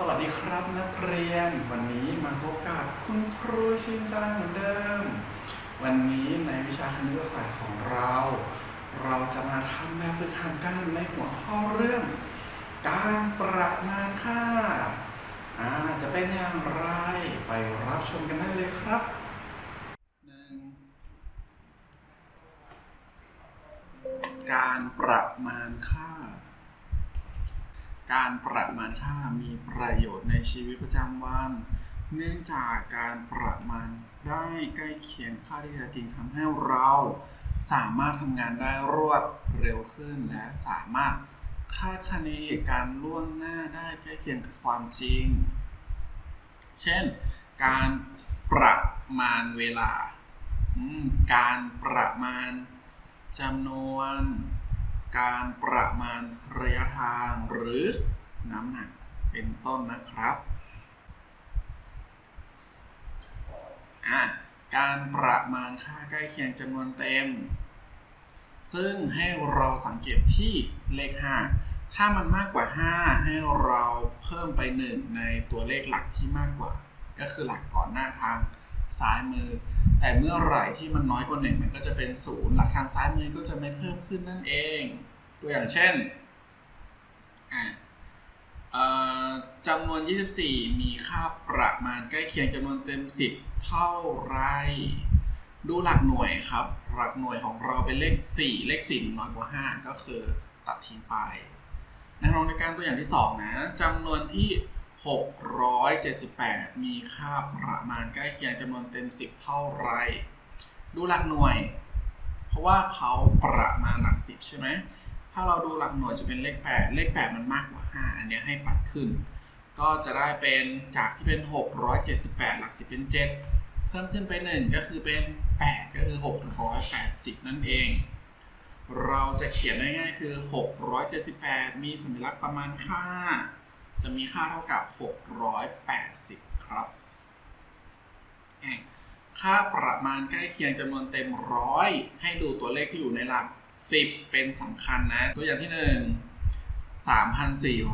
สวัสดีครับนักเรียน วันนี้มาพบกับคุณครูชินจังเหมือนเดิม วันนี้ในวิชาคณิตศาสตร์ของเรา เราจะมาทำแบบฝึกหัดกันในหัวข้อเรื่อง การประมาณค่าอ่าจะเป็นอย่างไรไปรับชมกันได้เลยครับหนึ่งการประมาณค่า การประมาณค่ามีประโยชน์ในชีวิตประจำวัน เนื่องจากการประมาณได้ใกล้เคียงค่าที่แท้จริงทำให้เราสามารถทำงานได้รวดเร็วขึ้นและสามารถคาดคะเนการล่วงหน้าได้ใกล้เคียงกับความจริง เช่น การประมาณเวลา การประมาณจำนวน การประมาณระยะทางหรือน้ำหนักเป็นต้นนะครับการประมาณค่าใกล้เคียงจำนวนเต็ม ซึ่งให้เราสังเกตที่เลข 5 ถ้ามันมากกว่า 5 ให้เราเพิ่มไป 1 ในตัวเลขหลักที่มากกว่า ก็คือหลักก่อนหน้าทาง ซ้ายมือ แต่เมื่อไหร่ที่มันน้อยกว่าหนึ่งมันก็จะเป็นศูนย์หลักทางซ้ายมือก็จะไม่เพิ่มขึ้นนั่นเอง ตัวอย่างเช่นจำนวน 24 มีค่าประมาณใกล้เคียงจำนวนเต็ม 10 เท่าไร ดูหลักหน่วยครับ หลักหน่วยของเราเป็นเลข 4 เลข4น้อยกว่า 5 ก็คือตัดทิ้งไปในลองในการตัวอย่างที่ 2 นะจำนวนที่ 678 มีค่าประมาณใกล้เคียงจำนวนเต็ม 10 เท่าไร ดูหลักหน่วย เพราะว่าเขาประมาณหลัก 10 ใช่ไหม ถ้าเราดูหลักหน่วยจะเป็นเลข 8 เลข 8 มันมากกว่า 5 อันนี้ให้ปัดขึ้น ก็จะได้เป็นจากที่เป็น 678 หลัก 10 เป็น 7 เพิ่มขึ้นไป 1 ก็คือเป็น 8 ก็คือ 680 นั่นเอง เราจะเขียนได้ง่ายคือ 678 มีสัญลักษณ์ประมาณค่า จะมีค่าเท่ากับ 680 ครับอะค่าประมาณใกล้เคียงจำนวนเต็มร้อยให้ดูตัวเลขที่อยู่ในหลัก 10 เป็นสำคัญนะ ตัวอย่างที่ 1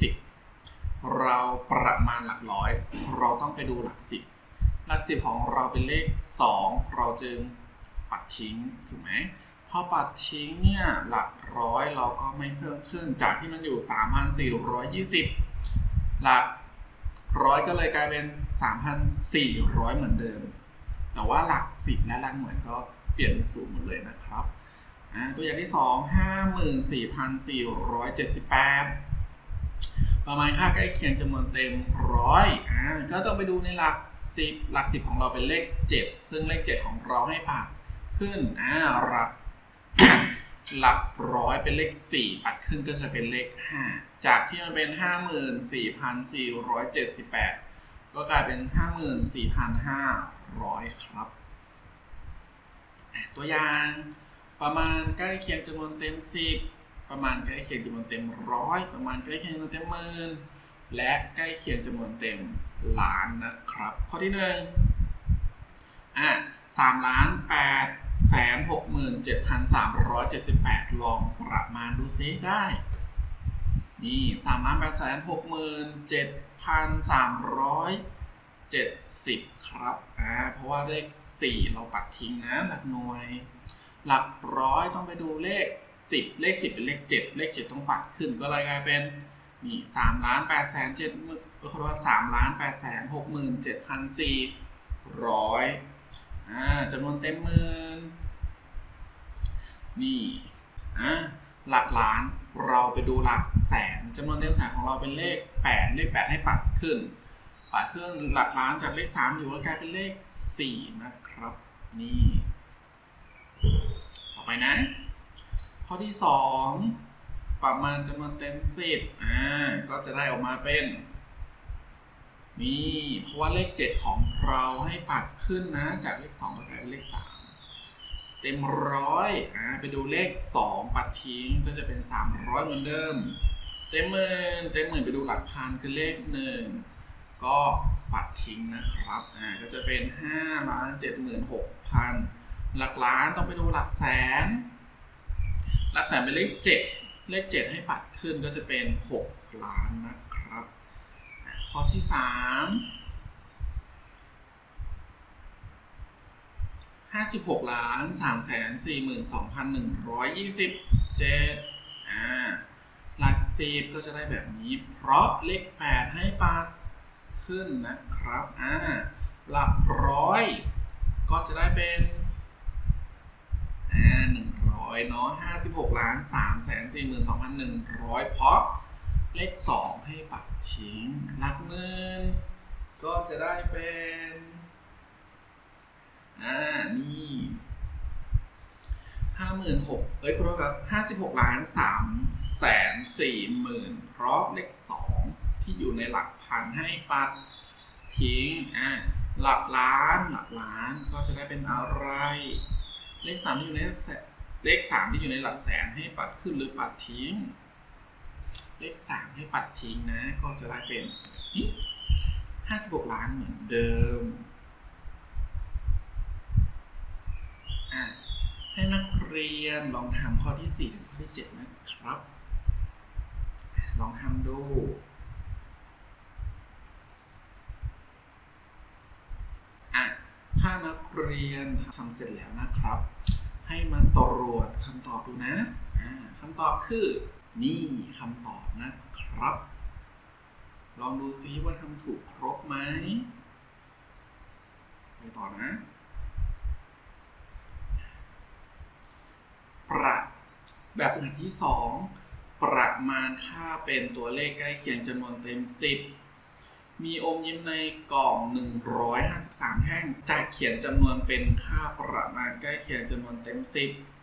3,420 เราประมาณหลักร้อย เราต้องไปดูหลัก 10 หลัก 10 ของเราเป็นเลข 2 เราจึงปัดทิ้ง ถูกไหมพอปัดทิ้งเนี่ยหลัก ร้อยเราก็ไม่เพิ่มขึ้นจากที่มันอยู่ 3,420 หลักร้อยก็เลยกลายเป็น 3,400 เหมือนเดิม แต่ว่าหลัก10และหลักหน่วยก็เปลี่ยนเป็นศูนย์หมดเลยนะครับ ตัวอย่างที่ 2 54,478 ประมาณค่าใกล้เคียงจำนวนเต็มร้อยอ่าก็ต้องไปดูในหลัก 10 หลัก 10 ของเราเป็นเลข 7 ซึ่งเลข 7 ของเราให้ปัดขึ้นอ่าหลัก หลักร้อยเป็นเลข4ปัดขึ้นก็จะเป็นเลข 5 จากที่มันเป็น 54,478 ก็กลายเป็น 54,500 ครับอะตัวอย่างประมาณใกล้เคียงจำนวนเต็ม 10 ประมาณใกล้เคียงจำนวนเต็มร้อยประมาณใกล้เคียงจำนวนเต็มหมื่นและใกล้เคียงจำนวนเต็มล้านนะครับ ข้อที่หนึ่งอะสามล้านแปด แสนหกหมื่นเจ็ดพันสามร้อยเจ็ดสิบแปดลองประมาณดูซิได้ นี่สามล้านแปดแสนหกหมื่นเจ็ดพันสามร้อยเจ็ดสิบครับอ่าเพราะว่าเลขสี่เราปัดทิ้งนะหลักหน่วย หลักร้อยต้องไปดูเลขสิบเลขสิบเป็นเลขเจ็ดเลขเจ็ดต้องปัดขึ้นก็เลยกลายเป็นนี่สามล้านแปดแสนเจ็ดหมื่นขอโทษสามล้านแปดแสนหกหมื่นเจ็ดพันสี่ร้อยอ่าจำนวนเต็มมื่ นนี่อะหลักล้านเราไปดูหลักแสนจำนวนเต็มแสนของเราเป็นเลขแปดเลขแปดให้ปัดขึ้น ปัดขึ้นหลักล้านจากเลขสามอยู่ก็กลายเป็นเลขสี่นะครับ นี่ ต่อไปนะ ข้อที่ 2 ประมาณจำนวนเต็ม 10อ่าก็จะได้ออกมาเป็นนี่เพราะว่าเลข 7 ของเราให้ปัดขึ้นนะ จากเลข 2 ก็กลายเป็นเลข 3 เต็มร้อยอ่าไปดูเลข 2 ปัดทิ้งก็จะเป็น 300 เหมือนเดิม เต็มหมื่นเต็มหมื่นไปดูหลักพันคือเลข 1 ก็ปัดทิ้งนะครับอ่าก็จะเป็น5ล้าน76,000 หลักล้านต้องไปดูหลักแสน หลักแสนเป็นเลขเจ็ดเลขเจ็ดให้ปัดขึ้นก็จะเป็นหกล้านนะครับ ข้อที่สามห้าสิบหกล้านสามแสนสี่หมื่นสองพันหนึ่งร้อยยี่สิบเจ็ดอ่าหลักสิบก็จะได้แบบนี้ เพราะเลขแปดให้ปัดขึ้นนะครับอ่าหลักร้อยก็จะได้เป็นอ่าหนึ่งร้อยเนาะห้าสิบหกล้านสามแสนสี่หมื่นสองพันหนึ่งร้อยเพราะเลขสองให้ปัดทิ้งหลักหมื่นก็จะได้เป็น อ่า นี่ห้าหมื่นหกเอ้ยคุณครับห้าสิบหกล้านสามแสนสี่หมื่นเพราะเลขสองที่อยู่ในหลักพันให้ปัดทิ้ง อ่า หลักล้านหลักล้านก็จะได้เป็นอะไร เลขสามที่อยู่ในหลักแสนเลขสามที่อยู่ในหลักแสนให้ปัดขึ้นหรือปัดทิ้ง เลขสามให้ปัดทิ้งนะ ก็จะได้เป็นห้าสิบหกล้านเหมือนเดิมอะ ให้นักเรียนลองทำข้อที่สี่ถึงข้อที่เจ็ดนะครับ ลองทำดูอะถ้านักเรียนทำเสร็จแล้วนะครับ ให้มาตรวจคำตอบดูนะอ่าคำตอบคือ นี่คำตอบนะครับ ลองดูซิว่าทำถูกครบไหมไปต่อนะ แบบฝึกหัดที่ 2 ประมาณค่าเป็นตัวเลขใกล้เคียงจำนวนเต็ม 10 มีอมยิ้มในกล่อง 153 แท่งจะเขียนจำนวนเป็นค่าประมาณใกล้เคียงจำนวนเต็ม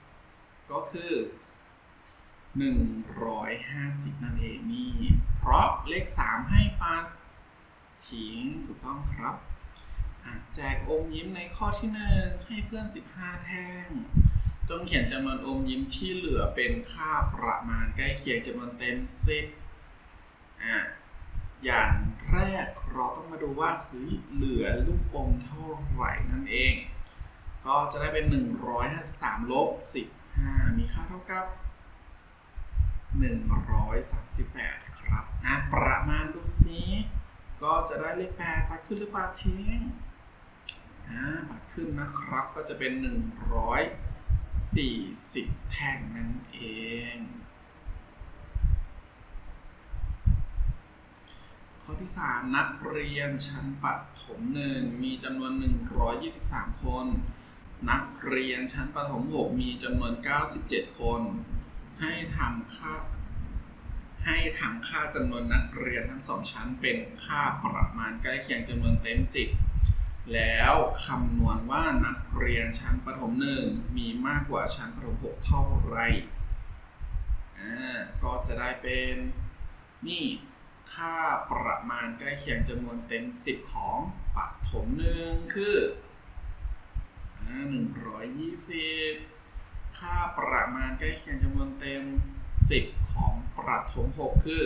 10 ก็คือ 150 นั่นเองนี่ เพราะเลข 3 ให้ปัดทิ้งถูกต้องครับแจกอมยิ้มในข้อที่ 1 ให้เพื่อน 15 แท่ง จงเขียนจำนวนอมยิ้มที่เหลือเป็นค่าประมาณใกล้เคียงจำนวนเต็ม10อะอย่างแรกเราต้องมาดูว่าเฮ้ยเหลือลูกอมเท่าไหร่นั่นเอง ก็จะได้เป็น 153ลบ15 มีค่าเท่ากับ 138 ครับอะประมาณดูซิก็จะได้เลข8ปัดขึ้นหรือปัดทิ้งอ่าปัดขึ้นนะครับก็จะเป็น 40 แท่งนั่นเอง ข้อที่ 3 นักเรียนชั้นประถมหนึ่งมีจำนวน 123 คน นักเรียนชั้นประถม 6 มีจำนวน 97 คน ให้ทำค่าให้ทำค่าจำนวนนักเรียนทั้งสองชั้นเป็นค่าประมาณใกล้เคียงจำนวนเต็ม 10 แล้วคำนวณว่านักเรียนชั้นประถมหนึ่งมีมากกว่าชั้นประถม6เท่าไรอ่าก็จะได้เป็นนี่ค่าประมาณใกล้เคียงจำนวนเต็ม 10 ของปฐมหนึ่งคือหนึ่งร้อยยี่สิบค่าประมาณใกล้เคียงจำนวนเต็ม 10 ของประถม 6 คือ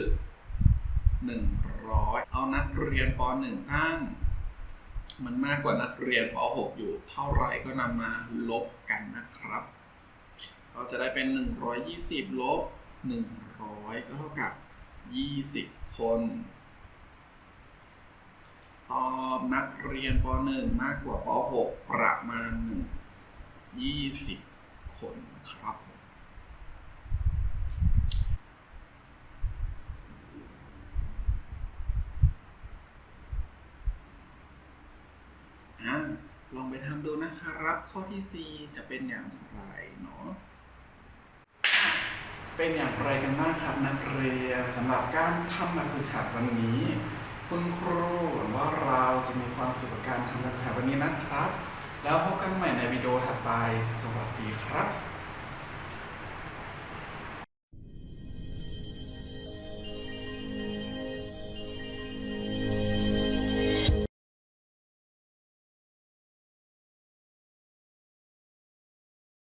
100 เอานักเรียนป .1 ตั้ง มันมากกว่านักเรียนป .6 อยู่เท่าไรก็นำมาลบกันนะครับ ก็จะได้เป็น 120 ลบ 100 ก็เท่ากับ 20 คน ตอบนักเรียนป .1 มากกว่าป .6 ประมาณ 1 20 คนครับผมอะลองไป ทำดูนะครับ ข้อที่ 4 จะเป็นอย่างไรเนาะเป็นอย่างไรกันบ้างครับนักเรียนสำหรับการทำแบบฝึกหัดวันนี้ คุณครูหวังว่าเราจะมีความสุขกับการทำแบบฝึกหัดวันนี้นะครับ แล้วพบกันใหม่ในวิดีโอถัดไป สวัสดีครับ